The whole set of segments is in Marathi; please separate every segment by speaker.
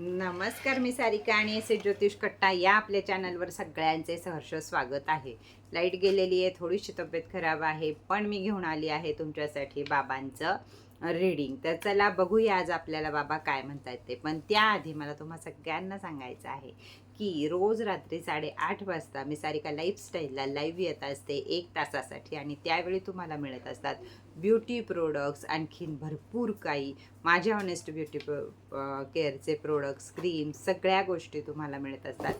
Speaker 1: नमस्कार मी सारिका आणि एस ज्योतिष कट्टा या आपल्या चॅनलवर सगळ्यांचे सहर्ष स्वागत आहे. लाइट गेलेली आहे थोडीशी तब्येत खराब आहे पण मी घेऊन आली आहे तुमच्यासाठी बाबांचं रीडिंग तर चला बघूया आज आपल्याला बाबा काय म्हणतात ते. पण त्याआधी मला तुम्हा सगळ्यांना सांगायचं आहे की रोज रात्री साडेआठ वाजता मी सारिका लाईफस्टाईलला लाईव्ह येत असते एक तासासाठी आणि त्यावेळी तुम्हाला मिळत असतात ब्युटी प्रोडक्ट्स आणखीन भरपूर काही. माझ्या ऑनेस्ट ब्युटी केअरचे प्रोडक्ट्स क्रीम सगळ्या गोष्टी तुम्हाला मिळत असतात.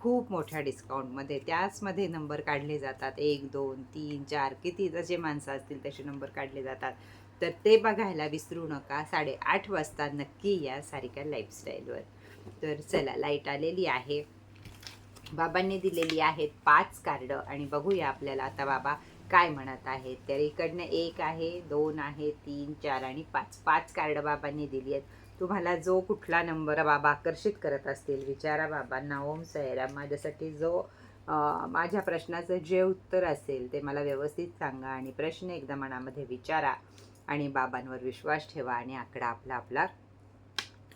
Speaker 1: खूप मोठ्या डिस्काउंटमध्ये त्याचमध्ये नंबर काढले जातात. एक दोन तीन चार किती जसे माणसं असतील तसे नंबर काढले जातात. तर ते बघायला विसरू नका. साडेआठ वाजता नक्की या सारिका लाईफस्टाईलवर तर चला लाइट आलेली आहे. बाबांनी दिलेली आहेत पाच कार्ड आणि बघूया आपल्याला आता बाबा काय म्हणत आहेत. तर इकडनं एक आहे दोन आहे तीन चार आणि पाच. पाच कार्ड बाबांनी दिली आहेत. तुम्हाला जो कुठला नंबर बाबा आकर्षित करत असतील विचारा बाबांना ओम सैराम माझ्यासाठी जो माझ्या प्रश्नाचं जे उत्तर असेल ते मला व्यवस्थित सांगा आणि प्रश्न एकदा मनामध्ये विचारा. आणि बाबांवर विश्वास ठेवा आणि आकडा आपला आपला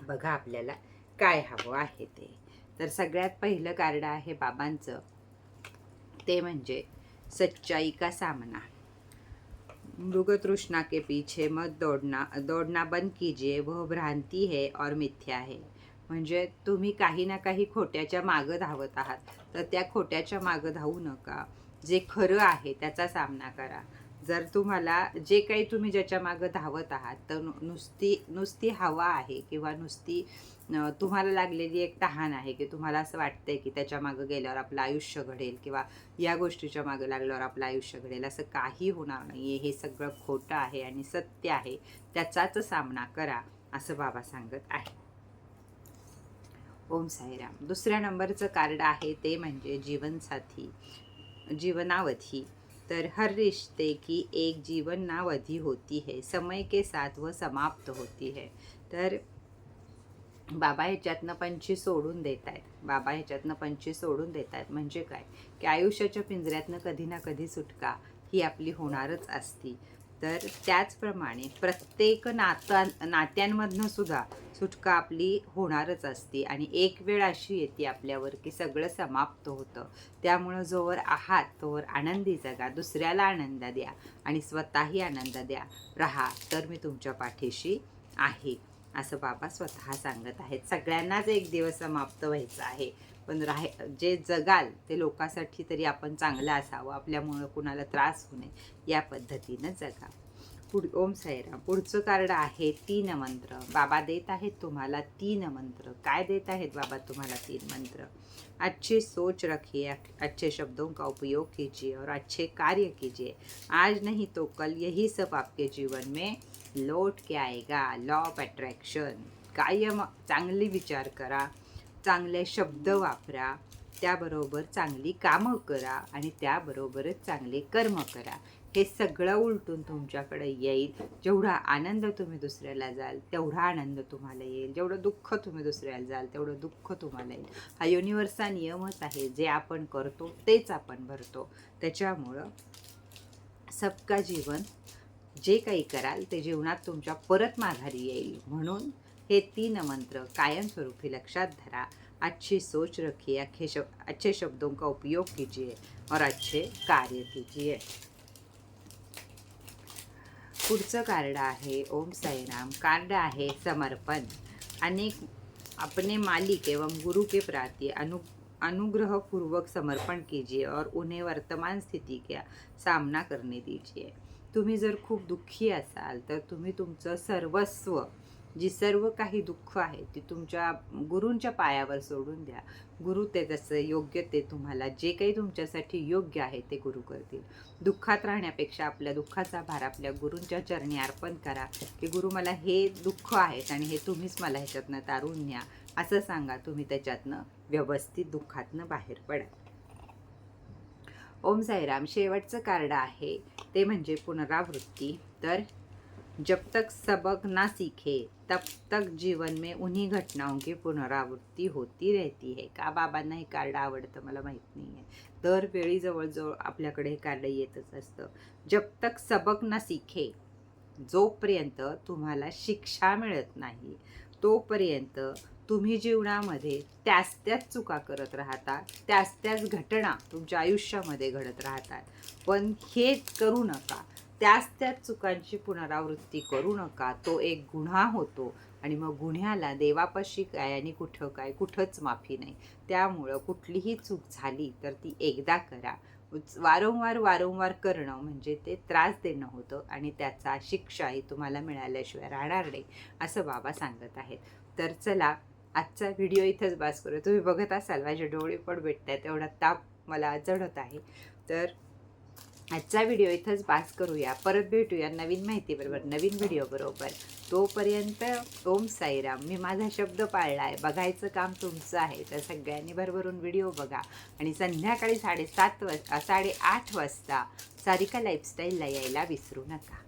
Speaker 1: बघा आपल्याला काय हवं आहे ते. तर सगळ्यात पहिलं कार्ड आहे बाबांचं. ते म्हणजे सच्चाई का सामना. मृगतृष्णा के पीछे मत दौड़ना दौड़ना बंद कीजिए वह भ्रांती है और मिथ्या है. म्हणजे तुम्ही काही ना काही खोट्याच्या मागं धावत आहात. तर त्या खोट्याच्या मागं धावू नका. जे खरं आहे त्याचा सामना करा. जर तुम्हाला जे काही तुम्ही ज्याच्या मागं धावत आहात तर नु- नुसती नुसती हवा आहे किंवा नुसती तुम्हाला लागलेली एक तहान आहे की तुम्हाला असं वाटतंय की त्याच्या मागं गेल्यावर आपलं आयुष्य घडेल किंवा या गोष्टीच्या मागं लागल्यावर आपलं आयुष्य घडेल असं काही होणार नाही आहे हे सगळं खोटं आहे आणि सत्य आहे. त्याचाच सामना करा असं बाबा सांगत आहे. ओम साईराम. दुसऱ्या नंबरचं कार्ड आहे ते म्हणजे जीवनसाथी जीवनावधी. तर हर रिश्ते की एक जीवनावधी होती है समय के साथ व समाप्त होती है। तर बाबा ह्याच्यातनं पंची सोडून देत आहेत बाबा ह्याच्यातनं पंची सोडून देत आहेत म्हणजे काय? की आयुष्याच्या पिंजऱ्यातनं कधी ना कधी सुटका ही आपली होणारच असती. तर त्याचप्रमाणे प्रत्येक नाता नात्यांमधनं सुद्धा सुटका आपली होणारच असते आणि एक वेळ अशी येते आपल्यावर की सगळं समाप्त होतं. त्यामुळं जोवर आहात तोवर आनंदी जगा. दुसऱ्याला आनंद द्या आणि स्वतःही आनंद द्या. राहा तर मी तुमच्या पाठीशी आहे. असं बाबा स्वतः सांगत आहेत. सगळ्यांनाच एक दिवस समाप्त व्हायचं आहे. पण राह जे जगाल ते लोकांसाठी तरी आपण चांगलं असावं. आपल्यामुळं कुणाला त्रास होऊ नये. या पद्धतीनं जगा. पुढ ओम साईराम. पुढचं कार्ड आहे तीन मंत्र. बाबा देत आहेत तुम्हाला तीन मंत्र. काय देत आहेत बाबा तुम्हाला तीन मंत्र? अच्छी सोच रखिए अच्छे शब्दों का उपयोग कीजिए और अच्छे कार्य कीजिए. आज नहीं तो कल यही सब आपके जीवन में लौट के आएगा. लॉ ऑफ अट्रॅक्शन कायम चांगली विचार करा. चांगले शब्द वापरा. त्याबरोबर चांगली कामं करा आणि त्याबरोबरच चांगले कर्म करा. हे सगळं उलटून तुमच्याकडे येईल. जेवढा आनंद तुम्ही दुसऱ्याला जाल तेवढा आनंद तुम्हाला येईल. जेवढं दुःख तुम्ही दुसऱ्याला जाल तेवढं दुःख तुम्हाला येईल. हा युनिव्हर्सचा नियमच आहे. जे आपण करतो तेच आपण भरतो. त्याच्यामुळं सबका जीवन जे काही कराल ते जीवनात तुमच्या परत माघारी येईल. म्हणून हे तीन मंत्र कायमस्वरूपी लक्षात धरा. अच्छी सोच रखिए अच्छे शब अच्छे शब्दों का उपयोग कीजिए और अच्छे कार्य कीजिए। पुढचं कार्ड आहे ओम साईराम. कार्ड आहे समर्पण. अनेक अपने मालिक एवं गुरु के प्रति अनु अनुग्रहपूर्वक समर्पण कीजिए और उन्हें वर्तमान स्थिती का सामना करने दीजिए। तुम्ही जर खूप दुःखी असाल तर तुम्ही तुमचं सर्वस्व जी सर्व काही दुःख आहे ती तुमच्या गुरूंच्या पायावर सोडून द्या. गुरु ते जसं योग्य ते तुम्हाला जे काही तुमच्यासाठी योग्य आहे ते गुरु करतील. दुःखात राहण्यापेक्षा आपल्या दुःखाचा भार आपल्या गुरूंच्या चरणी अर्पण करा की गुरु मला हे दुःख आहेत आणि हे तुम्हीच मला ह्याच्यातनं तारून न्या. असं सांगा तुम्ही त्याच्यातनं व्यवस्थित दुःखातनं बाहेर पडा. ओम साईराम शेवटचं कार्ड आहे ते म्हणजे पुनरावृत्ती. तर जब तक सबक ना सीखे तब तक जीवन में उन्हीं घटनाओं की पुनरावृत्ती होती रहती है। का बाबांना हे कार्ड आवडतं मला माहीत नाही आहे दरवेळी जवळजवळ आपल्याकडे हे कार्ड येतच असतं. जब तक सबक ना सीखे जोपर्यंत तुम्हाला शिक्षा मिळत नाही तोपर्यंत तुम्ही जीवनामध्ये त्याच त्याच चुका करत राहता त्याच त्याच घटना तुमच्या आयुष्यामध्ये घडत राहतात. पण हे करू नका. त्याच त्याच चुकांची पुनरावृत्ती करू नका. तो एक गुन्हा होतो आणि मग गुन्ह्याला देवापाशी काय आणि कुठं काय कुठंच माफी नाही. त्यामुळं कुठलीही चूक झाली तर ती एकदा करा. वारंवार वारंवार करणं म्हणजे ते त्रास देणं होतं आणि त्याचा शिक्षाही तुम्हाला मिळाल्याशिवाय राहणार नाही असं बाबा सांगत आहेत. तर चला आजचा व्हिडिओ इथंच बास करू तुम्ही बघत असाल माझे डोळे पण भेटत आहेत एवढा ताप मला जडत आहे. तर आजचा व्हिडिओ इथंच बास करूया. परत भेटूया नवीन माहितीबरोबर नवीन व्हिडिओ बरोबर. तोपर्यंत ओम साईराम. मी माझा शब्द पाळला आहे बघायचं काम तुमचं आहे. तर सगळ्यांनी भरभरून व्हिडिओ बघा. आणि संध्याकाळी साडेसात वाज साडेआठ वाजता सारिका लाईफस्टाईलला यायला विसरू नका.